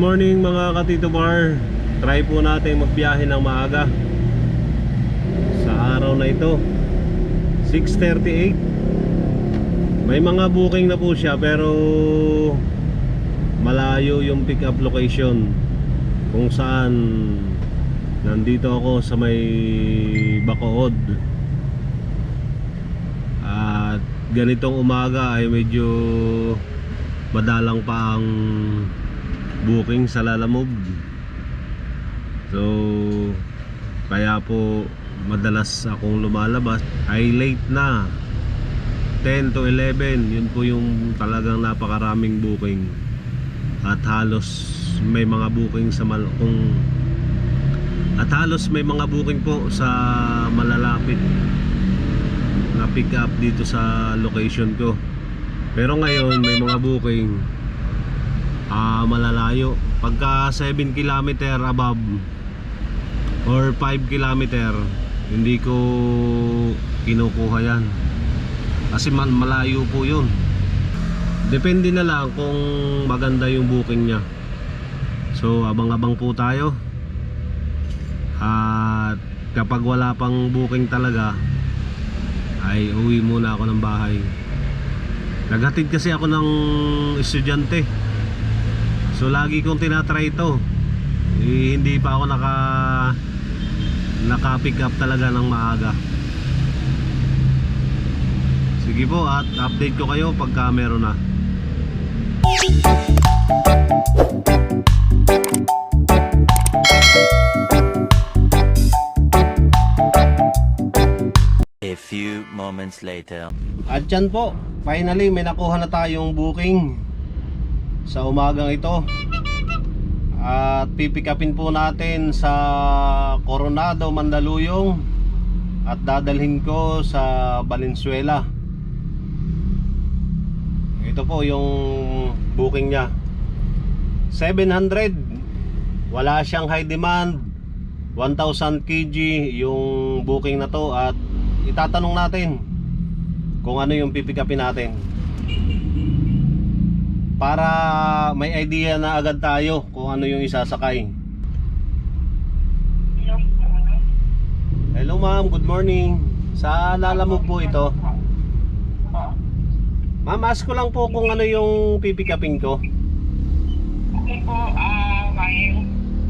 morning mga katito bar Try po natin magbiyahe ng maaga. Sa araw na ito 6.38 May mga booking na po siya pero Malayo yung pick up location Kung saan Nandito ako sa may Bacood. At ganitong umaga ay medyo Madalang pa ang booking sa Lalamove. So Kaya po Madalas akong lumalabas. Ay late na. 10 to 11 Yun po yung talagang napakaraming booking. At halos May mga booking sa mal At halos may mga booking po Sa malalapit Na pick up dito sa location ko. Pero ngayon may mga booking ah malalayo. Pagka 7 kilometer above or 5 kilometer hindi ko kinukuha yan. Kasi man malayo po yun. Depende na lang kung maganda yung booking nya so abang abang po tayo. At kapag wala pang booking talaga ay uwi muna ako ng bahay. Naghatid kasi ako ng estudyante So lagi kong tinatry ito. Eh, Hindi pa ako naka Naka pick up talaga ng maaga. Sige po at update ko kayo pagka meron na. A few moments later. At yan po Finally may nakuha na tayong booking Sa umagang ito At pipick upin po natin sa Coronado, Mandaluyong At dadalhin ko sa Valenzuela. Ito po yung booking niya. 700 Wala siyang high demand. 1,000 kg yung booking na to. At itatanong natin kung ano yung pipick upin natin para may idea na agad tayo kung ano yung isasakay. Hello ma'am, good morning. Sa alala mo po ito. Ma'am, ask ko lang po kung ano yung pipick upin ko. Kasi po, ah, may,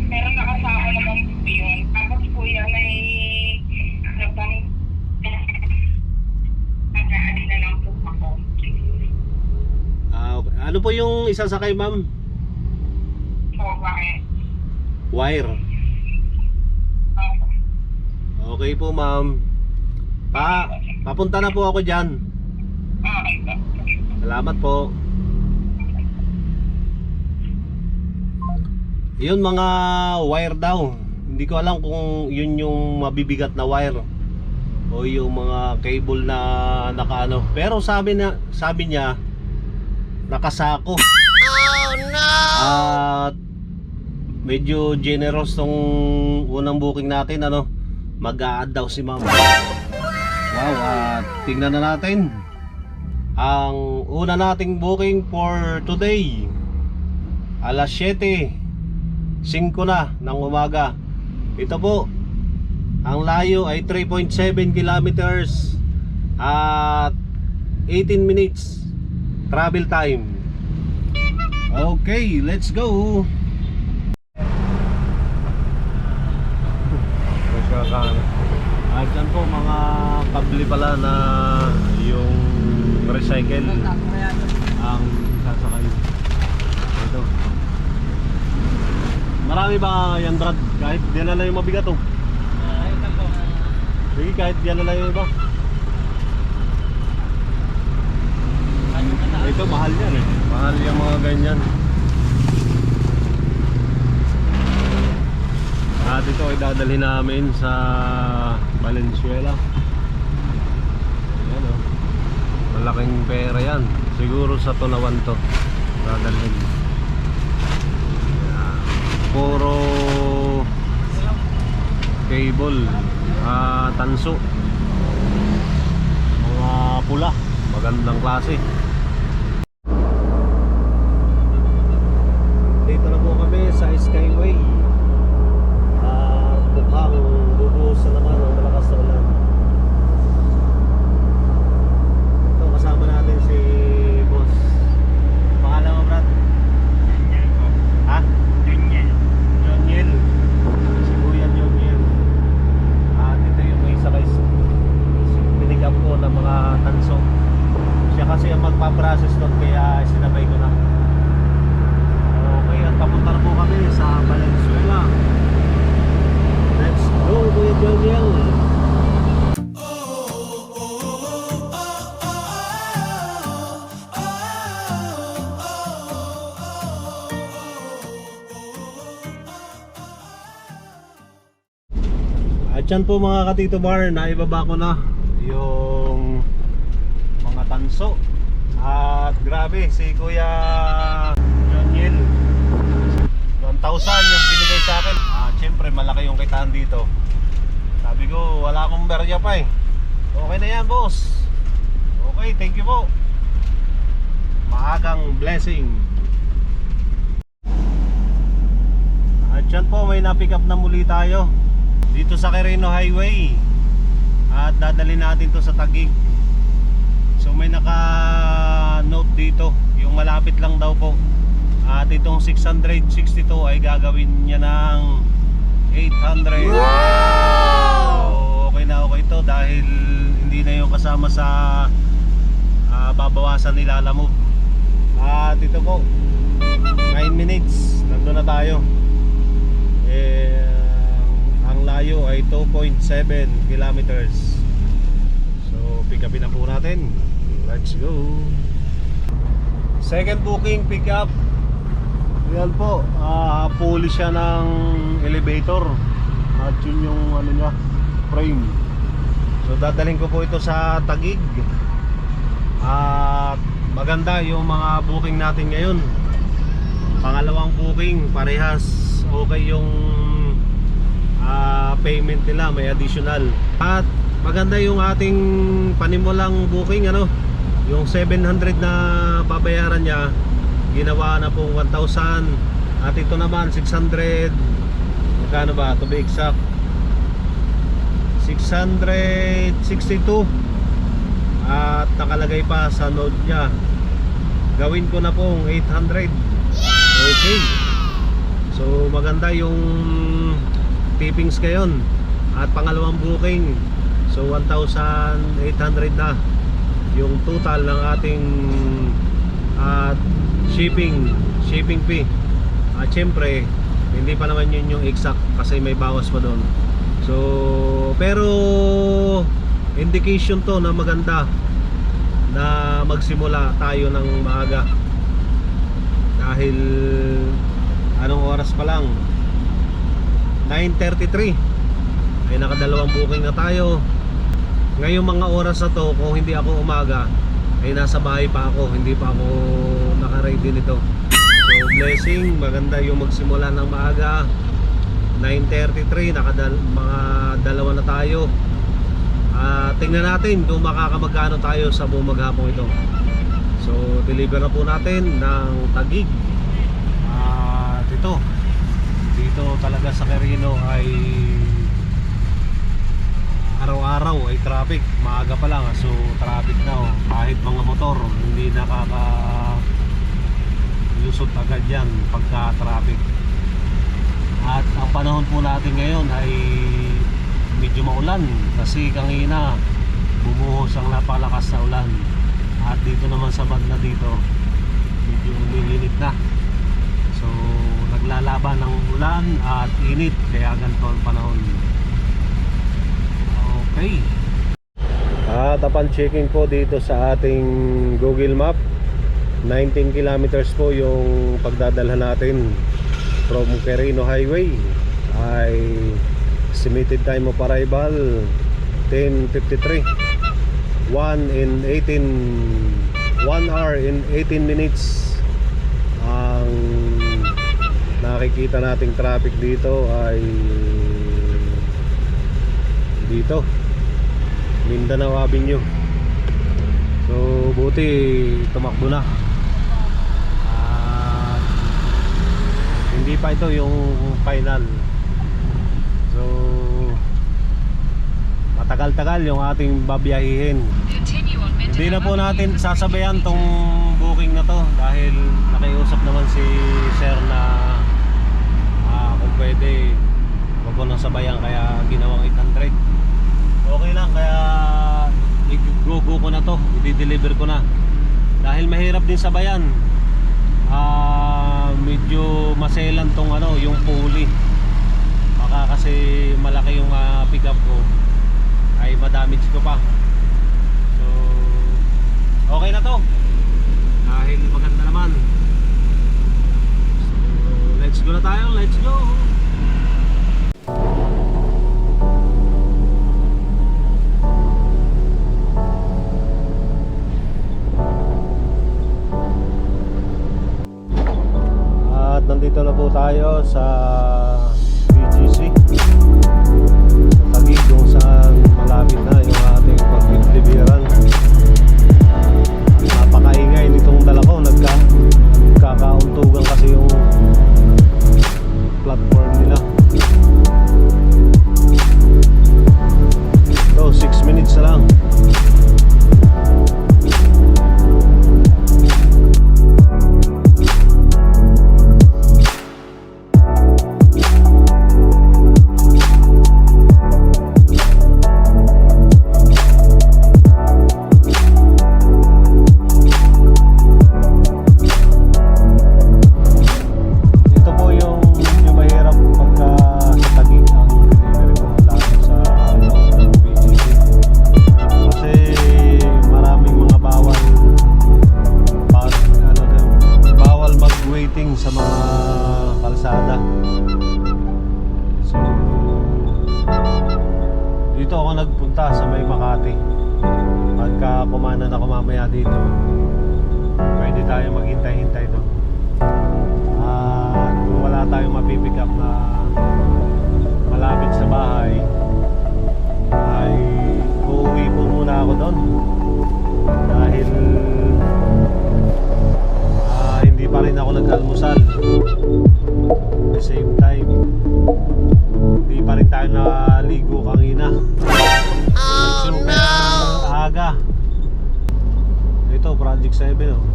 pero nakasama naman po yun. Tapos po yan ay nabang nag-aali na lang po okay. Ano po yung isasakay ma'am? Wire. Okay po ma'am Pa, papunta na po ako dyan. Salamat po. Yun mga wire daw. Hindi ko alam kung yun yung mabibigat na wire o yung mga cable na nakaano. Pero sabi na sabi niya nakasako. Oh no. At medyo generous tong unang booking natin ano. Mag-a-add daw si Ma'am. Wow, at tingnan na natin ang una nating booking for today alas 7 5 na ng umaga ito po ang layo ay 3.7 kilometers at 18 minutes travel time. Okay let's go. At yan po mga kabli pala na yung recycle? Ang sasakay. Ito. Marami ba yan Brad? Kahit diyan na lang yung mabigat oh. Sige kahit diyan na lang yung iba ito mahal yan eh mahal yung mga ganyan at ito ay dadalhin namin sa Valenzuela Ayan oh. Malaking pera yan. Siguro sa Tunawan to. Dadalhin. Ayan. Puro cable. Ah, tanso. Mga pula. Magandang klase. Dito na po kami sa Skyway. At mukhang bubuhos na naman yan po mga katito bar, naibaba ko na yung mga tanso. At grabe, si Kuya Joniel 1,000 yung binigay sa akin. Ah, syempre malaki yung kitaan dito. Sabi ko, wala akong berya pa eh. Okay na yan, boss. Okay, thank you po. Maagang blessing. At yan po, may na-pick up na muli tayo dito sa Quirino Highway. At dadalhin natin to sa Tagig. So may naka note dito. Yung malapit lang daw po. At itong 662 ay gagawin niya ng 800 so, okay na okay to dahil hindi na yung kasama sa ah, babawasan nila lamog at ito po 9 minutes. Nandun na tayo. Eh, layo ay 2.7 kilometers. So pick upin na po natin. Let's go. Second booking pick up yan po ah fully siya ng elevator. At yun yung ano niya frame. So dadalhin ko po ito sa Tagig. At maganda yung mga booking natin ngayon. Pangalawang booking parehas okay yung ah, payment nila may additional. At maganda yung ating panimulang booking ano? Yung 700 na babayaran niya ginawa na pong 1,000 at ito naman 600 magkano ba? To be exact. 662 at nakalagay pa sa note niya. Gawin ko na pong 800 okay. So maganda yung tippings ngayon. At pangalawang booking. So 1,800 na yung total ng ating at shipping shipping fee. At syempre hindi pa naman yun yung exact kasi may bawas pa doon. So pero indication to na maganda na magsimula tayo ng maaga. Dahil anong oras pa lang 9.33 ay nakadalawang booking na tayo. Ngayong mga oras na to kung hindi ako umaga ay nasa bahay pa ako. Hindi pa ako naka-ready nito. So blessing maganda yung magsimula ng maaga. 9.33 nakadal mga dalawa na tayo. Ah, tingnan natin kung makakamagkano tayo sa buong maghapon ito. So deliver na po natin ng tagig. At ito dito talaga sa Quirino ay araw-araw ay traffic maaga pa lang ah. so traffic na oh. kahit mga motor hindi nakaka lusot agad yan pagka traffic at ang panahon po natin ngayon ay medyo maulan kasi kanina bumuhos ang napakalakas na ulan at dito naman sa banda dito medyo umiinit na so naglalaban ng ulan at init kaya ganito ang panahon. Okay. At upon checking po dito sa ating google map 19 kilometers po yung pagdadalhan natin from Quirino Highway. Ay estimated time of arrival 10.53 1 in 18 1 hour in 18 minutes ang nakikita nating traffic dito ay dito Mindanao Avenue so buti tumakbo na at Hindi pa ito yung final. So matagal-tagal yung ating babiyahihin. Hindi na po natin sasabayan tong booking na to dahil nakiusap naman si sir pwede wag ko nang sabayan kaya ginawang 800 okay lang kaya i-go-go ko na to i-deliver ko na dahil mahirap din sabayan ah medyo maselan tong ano yung pulley baka kasi malaki yung ah, pick up ko ay madamage ko pa So, okay na to. Dahil maganda naman. So, let's go na tayo. Let's go. At nandito na po tayo sa nagpunta sa may Makati. Pagka kumanan ako mamaya dito, pwede tayo maghintay-hintay doon. At kung wala tayong mapipick up na malapit sa bahay, ay uuwi po muna ako doon. Dahil ah, hindi pa rin ako nag-almusal. At the same time, hindi pa rin tayo naligo Ito, Project 7 oh.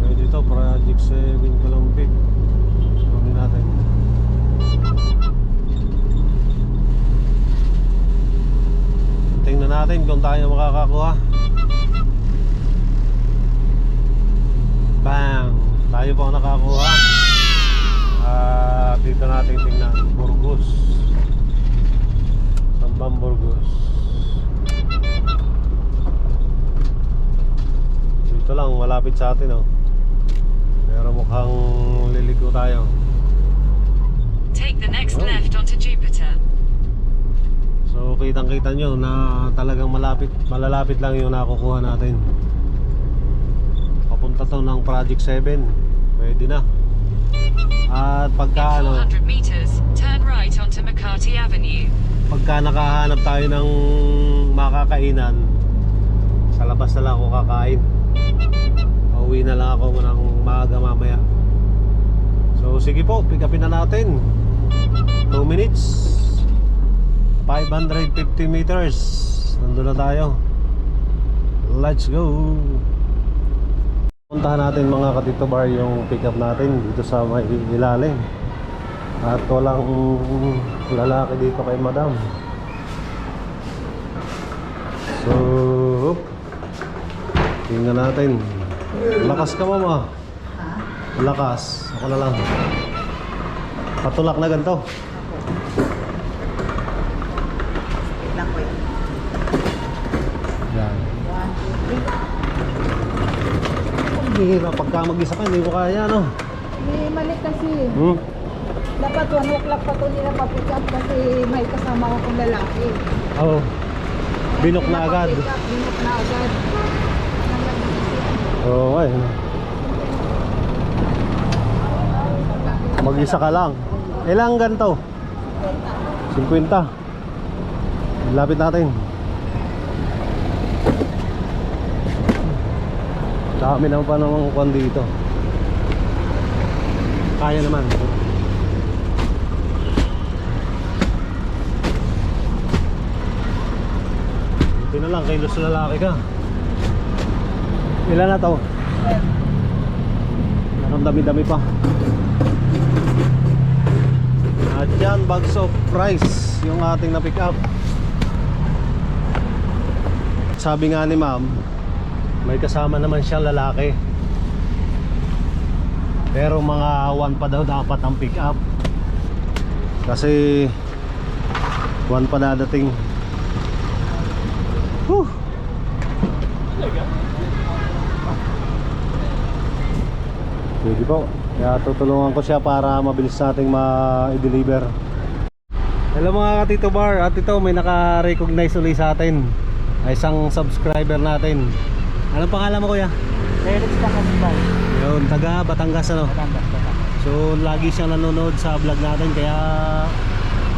Pwede ito, Project 7 Columbia. Kunin natin. Tingnan natin kung tayo makakakuha. Bang! Tayo ang nakakuha. At dito natin tingnan. Burgos. Sambang Burgos. Dito lang, malapit sa atin oh. Pero mukhang liliko tayo. Take the next Oh. left onto Jupiter. So kitang kita nyo na talagang malapit, malalapit lang yung nakukuha natin. Papunta to ng Project 7. Pwede na. At pagka ano, 400 meters, turn right onto McCarty Avenue. pagka nakahanap tayo ng makakainan, sa labas na lang ako kakain. Pauwi na lang ako ng maaga mamaya. So sige po, pick na natin. 2 minutes. 550 meters. Nandun na tayo. Let's go. Puntahan natin mga katito bar yung pick up natin dito sa may ilalim. At walang lalaki dito kay madam. So, tingnan natin. Lakas ka mama. Lakas. Ako na lang. Patulak na ganito. Yan. Ang bihira. Pagka mag-isa ka, hindi ko kaya, no? Eh, mali kasi. Hmm? Dapat 1 o'clock pa to nila pa-pick up kasi may kasama akong lalaki. Oo. Oh. Binok na agad. Binok na agad. Oo, ay. Mag-isa ka lang. Ilang ganito? 50. Lapit natin. Dami naman pa namang kwan dito. Kaya naman. Buti na lang, kilos lalaki ka. Ilan na to? Ang dami-dami pa. At yan, bags of price yung ating na-pick up. Sabi nga ni ma'am, may kasama naman siyang lalaki. Pero mga one pa daw dapat ang pick up. Kasi one pa dadating. Whew. Pwede po. Kaya tutulungan ko siya para mabilis nating ma-deliver. Hello mga katito bar At ito may naka-recognize ulit sa atin Ay isang subscriber natin Anong pangalan mo kuya? Felix pa kasi ba? Yun, taga Batangas ano Batangas, Batangas. So lagi siyang nanonood sa vlog natin Kaya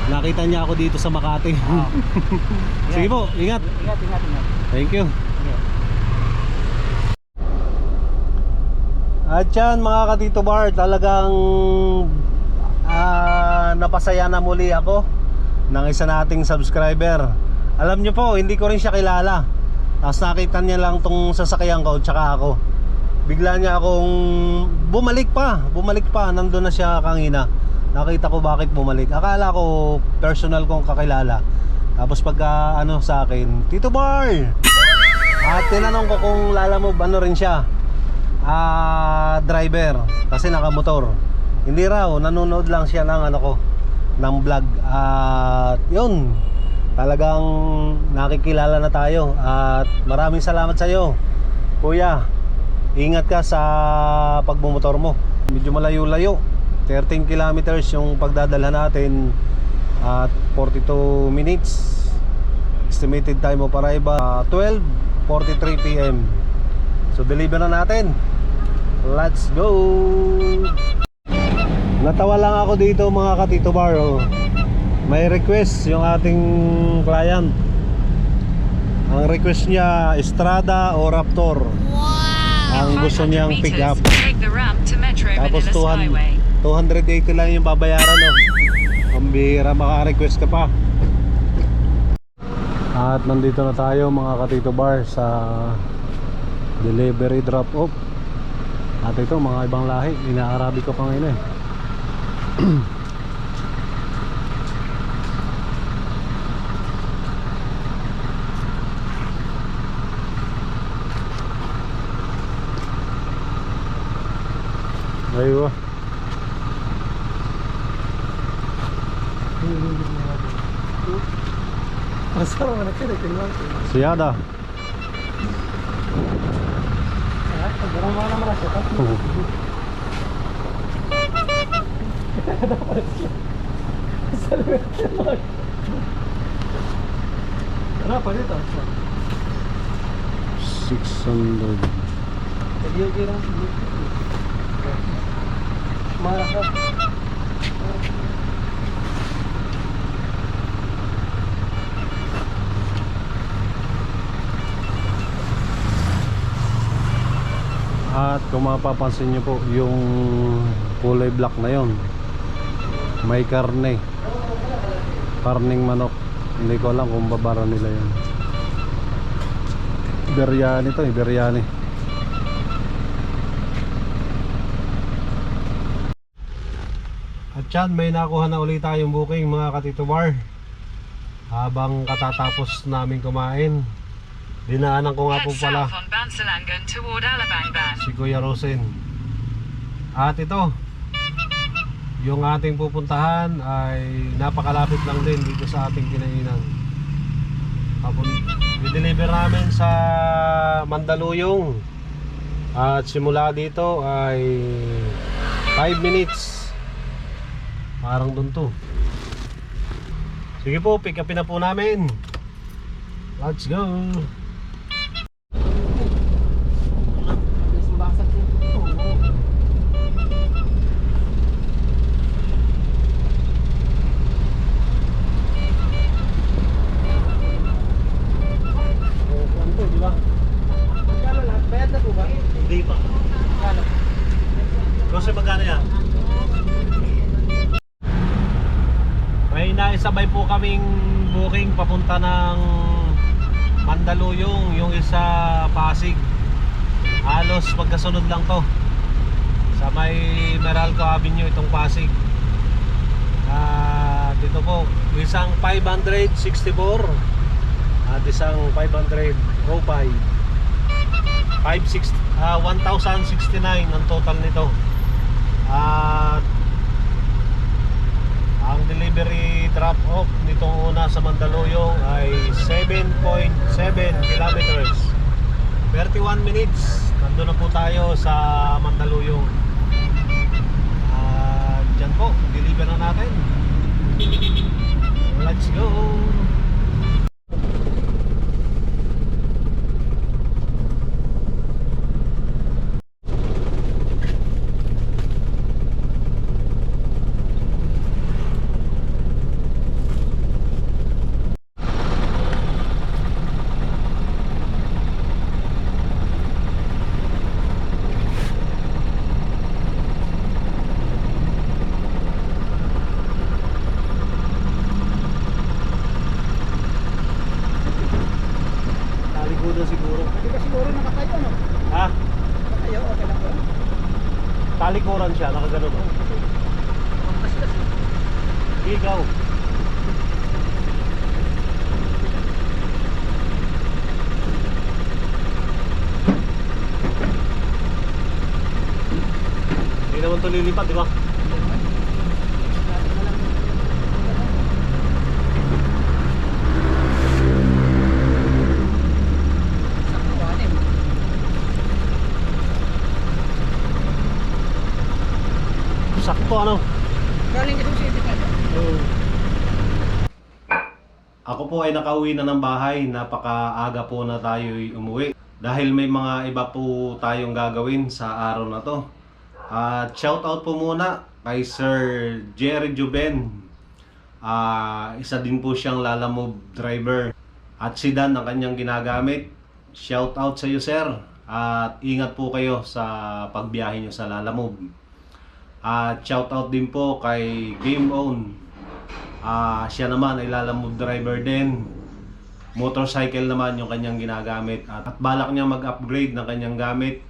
nakita niya ako dito sa Makati Sige po, ingat Ingat, ingat, ingat. Thank you At yan mga katito bar Talagang ah, Napasaya na muli ako Ng isa nating subscriber. Alam nyo po, hindi ko rin siya kilala. Tapos nakita niya lang tong sasakyan ko Tsaka ako. Bigla niya akong Bumalik pa, bumalik pa. Nandun na siya kanina. Nakita ko bakit bumalik. Akala ko personal kong kakilala. Tapos pagka ano sa akin Tito Bar At tinanong ko kung lalamove ano rin siya ah driver. Kasi nakamotor. Hindi raw nanonood lang siya ng ano ko ng vlog. At yun talagang nakikilala na tayo. At maraming salamat sa iyo. Kuya ingat ka sa pagmumotor mo. Medyo malayo-layo. 13 kilometers yung pagdadala natin at 42 minutes. Estimated time of arrival ah, 12:43 PM So deliver na natin. Let's go. Natawa lang ako dito mga katito bar. oh. May request yung ating client. Ang request niya Estrada o Raptor. Ang gusto 500 niyang pick up. Tapos Manila 200, Skyway. 280 lang yung babayaran no. Ang bihira maka-request ka pa. At nandito na tayo mga katito bar sa delivery drop off. At ito mga ibang lahi, ina-arabi ko pa ngayon eh. Aywa. Masarap na kaya, ko. Siyada. Ah, Pagdarang mga naman siya. Oo. Ano pa dito? 600. Video kira. Mahal. At kung mapapansin nyo po yung kulay black na yon may karne. Karning manok. Hindi ko alam kung babara nila yun. Biryani to eh biryani. At yan may nakuha na ulit tayong booking mga katito bar habang katatapos namin kumain dinaanan ko nga po pala si Kuya Rosen. At ito, yung ating pupuntahan ay napakalapit lang din dito sa ating kinainan. Kapon, i-deliver namin sa Mandaluyong. At simula dito ay 5 minutes. Parang dun to. Sige po, pick upin na po namin. Let's go. Papunta ng Mandaluyong, yung isa Pasig. Halos magkasunod lang to. Sa may Meralco Avenue itong Pasig. At dito po, isang 564 at isang 505. 56 ah 1069 ang total nito. At ang delivery drop off nitong una sa Mandaluyong ay 7.7 kilometers. 31 minutes. Nandun na po tayo sa Mandaluyong. At dyan po, deliver na natin. Let's go! Talikudan siguro. Hindi ka siguro nakatayo, no? Ha? Nakatayo, okay lang ba? Talikuran siya, nakagano ba? Pampas kasi. Ikaw. Hindi naman ito lilipat, di ba? Sakto ano? Galing ka sa city ka. Ako po ay nakauwi na ng bahay. Napakaaga po na tayo umuwi. Dahil may mga iba po tayong gagawin sa araw na to. At shout out po muna kay Sir Jerry Juben. Ah, isa din po siyang Lalamove driver. At sedan ang kanyang ginagamit. Shout out sa iyo sir. At ingat po kayo sa pagbiyahe nyo sa Lalamove. At shout out din po kay Game On. Ah, siya naman ay lalamove driver din. Motorcycle naman yung kanyang ginagamit at, at balak niya mag-upgrade ng kanyang gamit.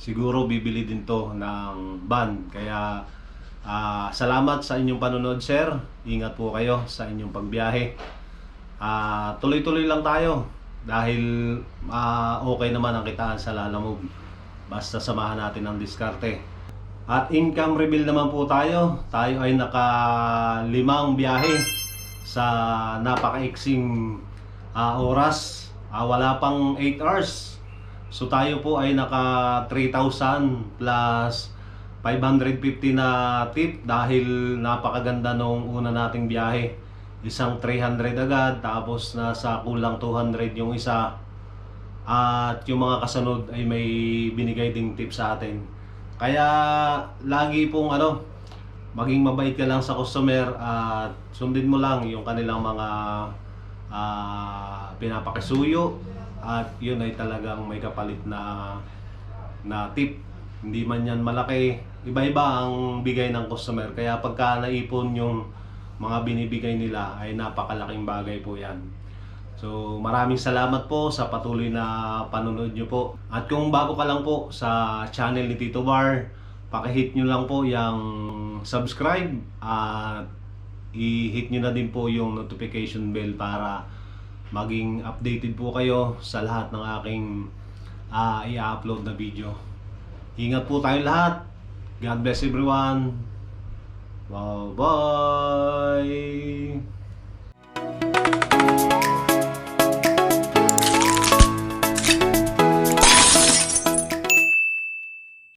Siguro bibili din to ng van. Kaya ah, salamat sa inyong panonood, sir. Ingat po kayo sa inyong pagbiyahe. Ah, tuloy-tuloy lang tayo dahil ah, okay naman ang kitaan sa lalamove. Basta samahan natin ang diskarte. At income reveal naman po tayo. Tayo ay naka limang biyahe sa napakaiksing ah, oras. Ah, wala pang 8 hours. So tayo po ay naka 3,000 plus 550 na tip dahil napakaganda nung una nating biyahe. Isang 300 agad tapos nasa kulang 200 yung isa. At yung mga kasunod ay may binigay ding tip sa atin. Kaya lagi pong ano, maging mabait ka lang sa customer at sundin mo lang yung kanilang mga ah, pinapakisuyo at yun ay talagang may kapalit na na tip. Hindi man yan malaki. Iba-iba ang bigay ng customer. Kaya pagka naipon yung mga binibigay nila ay napakalaking bagay po yan. So maraming salamat po sa patuloy na panonood nyo po. At kung bago ka lang po sa channel ni Tito Bar, pakihit nyo lang po yung subscribe at i-hit nyo na din po yung notification bell para maging updated po kayo sa lahat ng aking ah, i-upload na video. Ingat po tayo lahat. God bless everyone. Bye-bye.